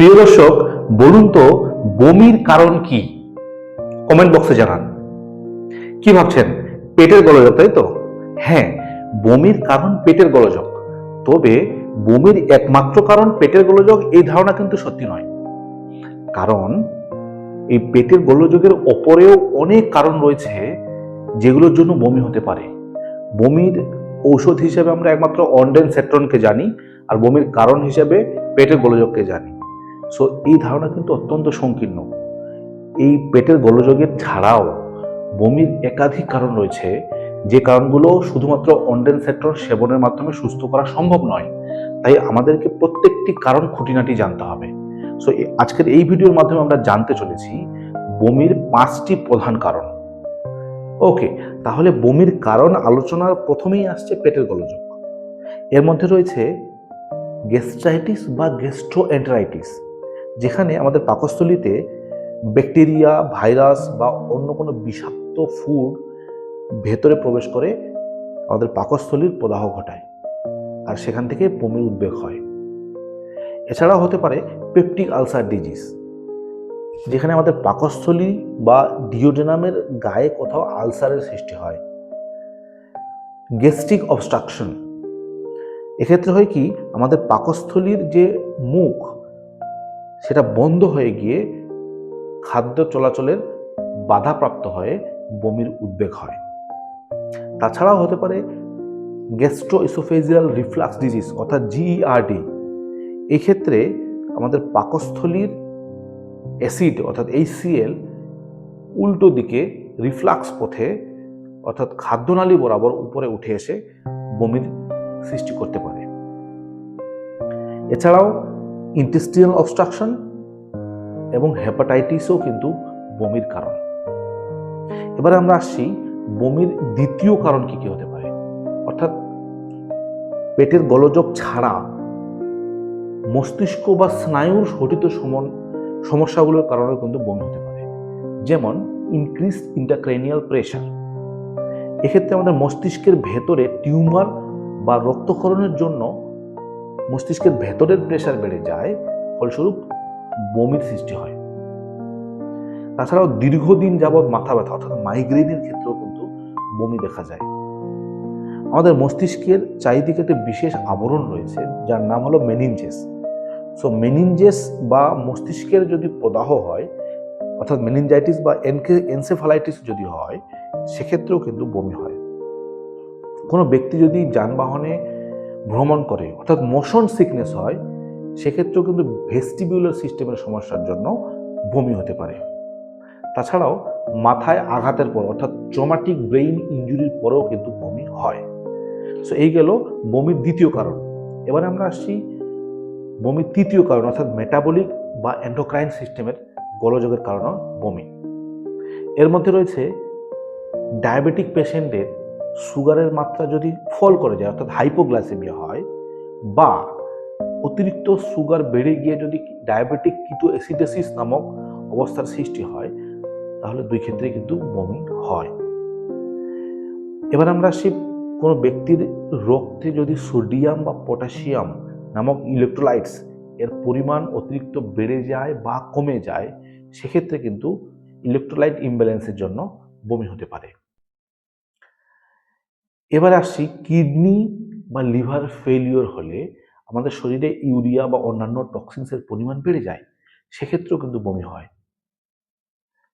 প্রিয় দর্শক, বলুন তো, বমির কারণ কি? কমেন্ট বক্সে জানান। কি ভাবছেন? পেটের গোলযোগ তাই তো? হ্যাঁ বমির কারণ পেটের গোলযোগ তবে বমির একমাত্র কারণ পেটের গোলযোগ এই ধারণা কিন্তু সত্যি নয়। কারণ, এই পেটের গোলযোগের ওপরেও অনেক কারণ রয়েছে যেগুলোর জন্য বমি হতে পারে। বমির ঔষধ হিসেবে আমরা একমাত্র অন্ডেন সেট্রনকে জানি, আর বমির কারণ হিসেবে পেটের গোলযোগকে জানি। সো এই ধারণা কিন্তু অত্যন্ত সংকীর্ণ। এই পেটের গোলযোগের ছাড়াও বমির একাধিক কারণ রয়েছে, যে কারণগুলো শুধুমাত্র অন্ডেন সেক্টর সেবনের মাধ্যমে সুস্থ করা সম্ভব নয়। তাই আমাদেরকে প্রত্যেকটি কারণ খুঁটিনাটি জানতে হবে। সো আজকের এই ভিডিওর মাধ্যমে আমরা জানতে চলেছি বমির পাঁচটি প্রধান কারণ। ওকে, তাহলে বমির কারণ আলোচনার প্রথমেই আসছে পেটের গোলযোগ। এর মধ্যে রয়েছে গ্যাস্ট্রাইটিস বা গ্যাস্ট্রোএন্টারাইটিস যেখানে আমাদের পাকস্থলীতে ব্যাকটেরিয়া, ভাইরাস বা অন্য কোনো বিষাক্ত ফুড ভেতরে প্রবেশ করে আমাদের পাকস্থলীর প্রদাহ ঘটায় আর সেখান থেকে বমির উদ্বেগ হয়। এছাড়াও হতে পারে পেপটিক আলসার ডিজিজ, যেখানে আমাদের পাকস্থলী বা ডিওডেনামের গায়ে কোথাও আলসারের সৃষ্টি হয়। গ্যাস্ট্রিক অবস্ট্রাকশন, এক্ষেত্রে হয় কি আমাদের পাকস্থলীর যে মুখ সেটা বন্ধ হয়ে গিয়ে খাদ্য চলাচলের বাধাপ্রাপ্ত হয়ে বমির উদ্বেগ হয়। তাছাড়াও হতে পারে গ্যাস্ট্রো ইসোফেজিয়াল রিফ্লাক্স ডিজিজ অর্থাৎ জিইআরডি এক্ষেত্রে আমাদের পাকস্থলীর অ্যাসিড অর্থাৎ এইসিএল উল্টো দিকে রিফ্লাক্স পথে, অর্থাৎ খাদ্যনালী বরাবর উপরে উঠে এসে বমির সৃষ্টি করতে পারে। এছাড়াও ইন্টেস্টিনাল অবস্ট্রাকশন এবং হেপাটাইটিসও কিন্তু বমির কারণ। এবারে আমরা আসছি বমির দ্বিতীয় কারণ কি কি হতে পারে? অর্থাৎ পেটের গলযোগ ছাড়া মস্তিষ্ক বা স্নায়ুর ঘটিত সমন সমস্যাগুলোর কারণে কিন্তু বমি হতে পারে। যেমন ইনক্রিজ ইন্টারক্রেনিয়াল প্রেশার এক্ষেত্রে আমাদের মস্তিষ্কের ভেতরে টিউমার বা রক্তক্ষরণের জন্য মস্তিষ্কের ভেতরের প্রেশার বেড়ে যায়, ফলস্বরূপ বমির সৃষ্টি হয়। তাছাড়াও দীর্ঘদিন যাবৎ মাথা ব্যথা, অর্থাৎ মাইগ্রেনের ক্ষেত্রেও কিন্তু বমি দেখা যায়। আমাদের মস্তিষ্কের চারিদিকে একটি বিশেষ আবরণ রয়েছে, যার নাম হলো মেনিনজেস সো মেনিনজেস বা মস্তিষ্কের যদি প্রদাহ হয়, অর্থাৎ মেনিনজাইটিস বা এনকে এনসেফালাইটিস যদি হয়, সেক্ষেত্রেও কিন্তু বমি হয়। কোনো ব্যক্তি যদি যানবাহনে ভ্রমণ করে, অর্থাৎ মোশন সিকনেস হয়, সেক্ষেত্রেও কিন্তু ভেস্টিবিউলার সিস্টেমের সমস্যার জন্য বমি হতে পারে। তাছাড়াও মাথায় আঘাতের পর, অর্থাৎ ট্রমাটিক ব্রেইন ইঞ্জুরির পরেও কিন্তু বমি হয়। সো এই গেল বমির দ্বিতীয় কারণ। এবারে আমরা আসছি বমির তৃতীয় কারণ, অর্থাৎ মেটাবলিক বা অ্যান্ডোক্রাইন সিস্টেমের গোলযোগের কারণ বমি। এর মধ্যে রয়েছে ডায়াবেটিক পেশেন্টের সুগারের মাত্রা যদি ফল করে যায়, অর্থাৎ হাইপোগ্লাইসেমিয়া হয়, বা অতিরিক্ত সুগার বেড়ে গিয়ে যদি ডায়াবেটিক কিটো অ্যাসিডেসিস নামক অবস্থার সৃষ্টি হয়, তাহলে দুই ক্ষেত্রে কিন্তু বমি হয়। এবার আমরা আসি কোনো ব্যক্তির রক্তে যদি সোডিয়াম বা পটাশিয়াম নামক ইলেকট্রোলাইটস এর পরিমাণ অতিরিক্ত বেড়ে যায় বা কমে যায়, সেক্ষেত্রে কিন্তু ইলেকট্রোলাইট ইমব্যালেন্সের জন্য বমি হতে পারে। এবার আসছি কিডনি বা লিভার ফেলিওর হলে আমাদের শরীরে ইউরিয়া বা অন্যান্য টক্সিনসের পরিমাণ বেড়ে যায়, সেক্ষেত্রেও কিন্তু বমি হয়।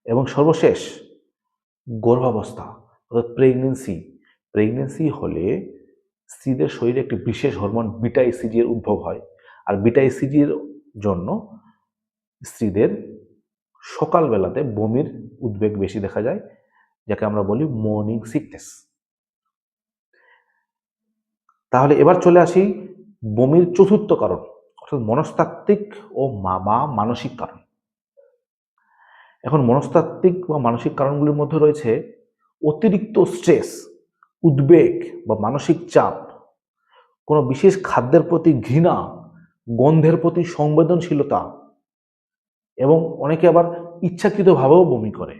এবং সর্বশেষ গর্ভাবস্থা অর্থাৎ প্রেগনেন্সি প্রেগনেন্সি হলে স্ত্রীদের শরীরে একটি বিশেষ হরমোন বিটা ইসিজি এর উদ্ভব হয়। আর বিটা ইসিজি এর জন্য স্ত্রীদের সকালবেলাতে বমির উদ্বেগ বেশি দেখা যায়, যাকে আমরা বলি মর্নিং সিকনেস তাহলে এবার চলে আসি বমির চতুর্থ কারণ অর্থাৎ মনস্তাত্ত্বিক ও মা বা মানসিক কারণ। এখন মনস্তাত্ত্বিক বা মানসিক কারণগুলির মধ্যে রয়েছে অতিরিক্ত স্ট্রেস, উদ্বেগ বা মানসিক চাপ, কোনো বিশেষ খাদ্যের প্রতি ঘৃণা, গন্ধের প্রতি সংবেদনশীলতা এবং অনেকে আবার ইচ্ছাকৃতভাবেও বমি করে।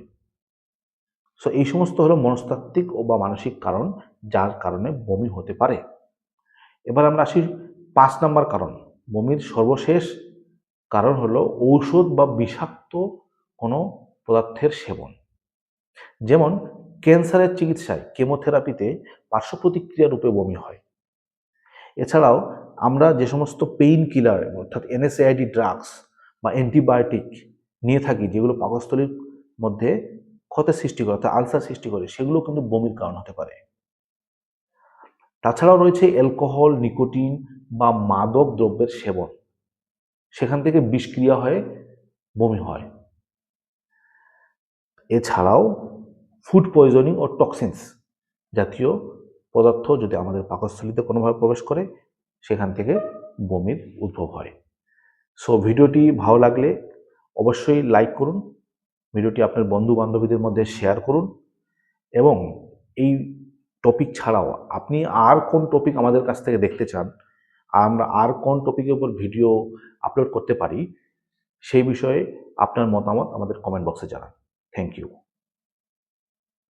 সো এই সমস্ত হলো মনস্তাত্ত্বিক ও বা মানসিক কারণ যার কারণে বমি হতে পারে। এবার আমরা আসি পাঁচ নাম্বার কারণ। বমির সর্বশেষ কারণ হলো ঔষধ বা বিষাক্ত কোনো পদার্থের সেবন। যেমন ক্যান্সারের চিকিৎসায় কেমোথেরাপিতে পার্শ্ব প্রতিক্রিয়া রূপে বমি হয়। এছাড়াও আমরা যে সমস্ত পেইন কিলার অর্থাৎ এনএসএআইডি ড্রাগস বা অ্যান্টিবায়োটিক নিয়ে থাকি, যেগুলো পাকস্থলীর মধ্যে ক্ষতের সৃষ্টি করে অর্থাৎ আলসার সৃষ্টি করে, সেগুলো কিন্তু বমির কারণ হতে পারে। তাছাড়াও রয়েছে অ্যালকোহল, নিকোটিন বা মাদক দ্রব্যের সেবন। সেখান থেকে বিষক্রিয়া হয়ে, বমি হয়। এছাড়াও ফুড পয়জনিং ও টক্সিনস জাতীয় পদার্থ যদি আমাদের পাকস্থলীতে কোনোভাবে প্রবেশ করে, সেখান থেকে বমির উদ্ভব হয়। সো ভিডিওটি ভালো লাগলে অবশ্যই লাইক করুন, ভিডিওটি আপনার বন্ধু বান্ধবীদের মধ্যে শেয়ার করুন এবং এই টপিক ছাড়াও, আপনি আর কোন টপিক আমাদের কাছ থেকে দেখতে চান, আমরা আর কোন টপিকের উপর ভিডিও আপলোড করতে পারি, সেই বিষয়ে আপনার মতামত আমাদের কমেন্ট বক্সে জানান। Thank you